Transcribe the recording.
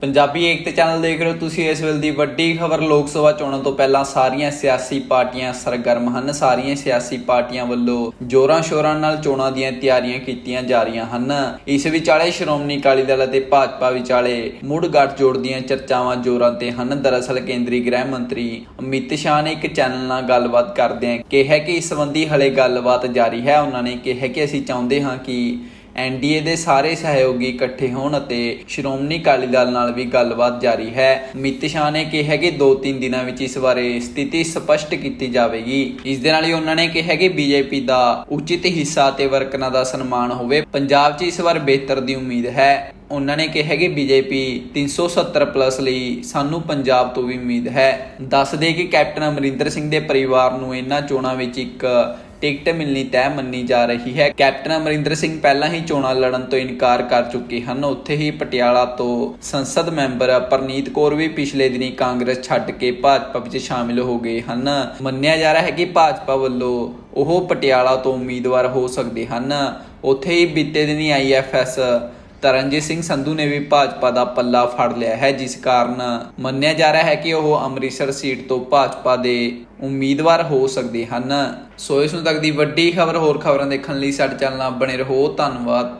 ਪੰਜਾਬੀ ਏਕਤਾ channel ਦੇਖ ਰਹੇ ਹੋ ਤੁਸੀਂ ਇਸ ਵੇਲੇ ਦੀ ਵੱਡੀ ਖਬਰ। ਲੋਕ ਸਭਾ ਚੋਣਾਂ ਤੋਂ ਪਹਿਲਾਂ ਸਾਰੀਆਂ ਸਿਆਸੀ ਪਾਰਟੀਆਂ ਸਰਗਰਮ ਹਨ। ਸਾਰੀਆਂ ਸਿਆਸੀ ਪਾਰਟੀਆਂ ਵੱਲੋਂ ਜੋਰਾਂ ਸ਼ੋਰਾਂ ਨਾਲ ਚੋਣਾਂ ਦੀਆਂ ਤਿਆਰੀਆਂ ਕੀਤੀਆਂ ਜਾ ਰਹੀਆਂ ਹਨ। ਇਸ ਵਿਚਾਲੇ ਸ਼੍ਰੋਮਣੀ ਅਕਾਲੀ ਦਲ ਅਤੇ ਭਾਜਪਾ ਵਿਚਾਲੇ ਮੁੜ ਗੱਠਜੋੜ ਦੀਆਂ ਚਰਚਾਵਾਂ ਜੋਰਾਂ ਤੇ ਹਨ। ਦਰਅਸਲ ਕੇਂਦਰੀ ਗ੍ਰਹਿ ਮੰਤਰੀ ਅਮਿਤ ਸ਼ਾਹ ਨੇ ਇੱਕ ਚੈਨਲ ਨਾਲ ਗੱਲਬਾਤ ਕਰਦਿਆਂ ਕਿਹਾ ਕਿ ਇਸ ਸੰਬੰਧੀ ਹਲੇ ਗੱਲਬਾਤ ਜਾਰੀ ਹੈ। ਉਹਨਾਂ ਨੇ ਕਿਹਾ ਕਿ ਅਸੀਂ ਚਾਹੁੰਦੇ ਹਾਂ ਕਿ ਐਨਡੀਏ ਦੇ ਸਾਰੇ ਸਹਿਯੋਗੀ ਇਕੱਠੇ ਹੋਣ ਅਤੇ ਸ਼੍ਰੋਮਣੀ ਅਕਾਲੀ ਦਲ ਨਾਲ ਵੀ ਗੱਲਬਾਤ ਜਾਰੀ ਹੈ। ਅਮਿਤ ਸ਼ਾਹ ਨੇ ਕਿਹਾ ਕਿ 2-3 ਦਿਨਾਂ ਵਿੱਚ ਇਸ ਬਾਰੇ ਸਥਿਤੀ ਸਪਸ਼ਟ ਕੀਤੀ ਜਾਵੇਗੀ। ਇਸ ਦੇ ਨਾਲ ਹੀ ਉਹਨਾਂ ਨੇ ਕਿਹਾ ਕਿ ਬੀਜੇਪੀ ਦਾ ਉਚਿਤ ਹਿੱਸਾ ਤੇ ਵਰਕਰਾਂ ਦਾ ਸਨਮਾਨ ਹੋਵੇ। ਪੰਜਾਬ 'ਚ ਇਸ ਵਾਰ ਬਿਹਤਰ ਦੀ ਉਮੀਦ ਹੈ। ਉਹਨਾਂ ਨੇ ਕਿਹਾ ਕਿ ਬੀਜੇਪੀ 370 ਪਲੱਸ ਲਈ ਸਾਨੂੰ ਪੰਜਾਬ ਤੋਂ ਵੀ ਉਮੀਦ ਹੈ। ਦੱਸ ਦੇ ਕਿ ਕੈਪਟਨ ਅਮਰਿੰਦਰ ਸਿੰਘ ਦੇ ਪਰਿਵਾਰ ਨੂੰ ਇਹਨਾਂ ਚੋਣਾਂ ਵਿੱਚ ਇੱਕ ਟਿਕਟ ਮਿਲਣੀ ਤੈਅ ਮੰਨੀ ਜਾ ਰਹੀ ਹੈ। ਕੈਪਟਨ ਅਮਰਿੰਦਰ ਸਿੰਘ ਪਹਿਲਾਂ ਹੀ ਚੋਣਾਂ ਲੜਨ ਤੋਂ ਇਨਕਾਰ ਕਰ ਚੁੱਕੇ ਹਨ। ਉੱਥੇ ਹੀ ਪਟਿਆਲਾ ਤੋਂ ਸੰਸਦ ਮੈਂਬਰ ਪਰਨੀਤ ਕੌਰ ਵੀ ਪਿਛਲੇ ਦਿਨੀ ਕਾਂਗਰਸ ਛੱਡ ਕੇ ਭਾਜਪਾ ਵਿੱਚ ਸ਼ਾਮਿਲ ਹੋ ਗਏ ਹਨ। ਮੰਨਿਆ ਜਾ ਰਿਹਾ ਹੈ ਕਿ ਭਾਜਪਾ ਵੱਲੋਂ ਉਹ ਪਟਿਆਲਾ ਤੋਂ ਉਮੀਦਵਾਰ ਹੋ ਸਕਦੇ ਹਨ। ਉੱਥੇ ਹੀ ਬੀਤੇ ਦਿਨੀ ਆਈਐਫਐਸ ਤਰਨਜੀਤ ਸਿੰਘ ਸੰਧੂ ਨੇ ਵੀ ਭਾਜਪਾ ਦਾ ਪੱਲਾ ਫੜ ਲਿਆ ਹੈ, ਜਿਸ ਕਾਰਨ ਮੰਨਿਆ ਜਾ ਰਿਹਾ ਹੈ ਕਿ ਉਹ ਅੰਮ੍ਰਿਤਸਰ ਸੀਟ ਤੋਂ ਭਾਜਪਾ ਦੇ ਉਮੀਦਵਾਰ ਹੋ ਸਕਦੇ ਹਨ। ਸੋ ਇਸ ਨੂੰ ਤੱਕ ਦੀ ਵੱਡੀ ਖਬਰ ਹੋਰ ਖਬਰਾਂ ਦੇਖਣ ਲਈ ਸਾਡੇ ਚੈਨਲ ਨਾਲ ਬਣੇ ਰਹੋ। ਧੰਨਵਾਦ।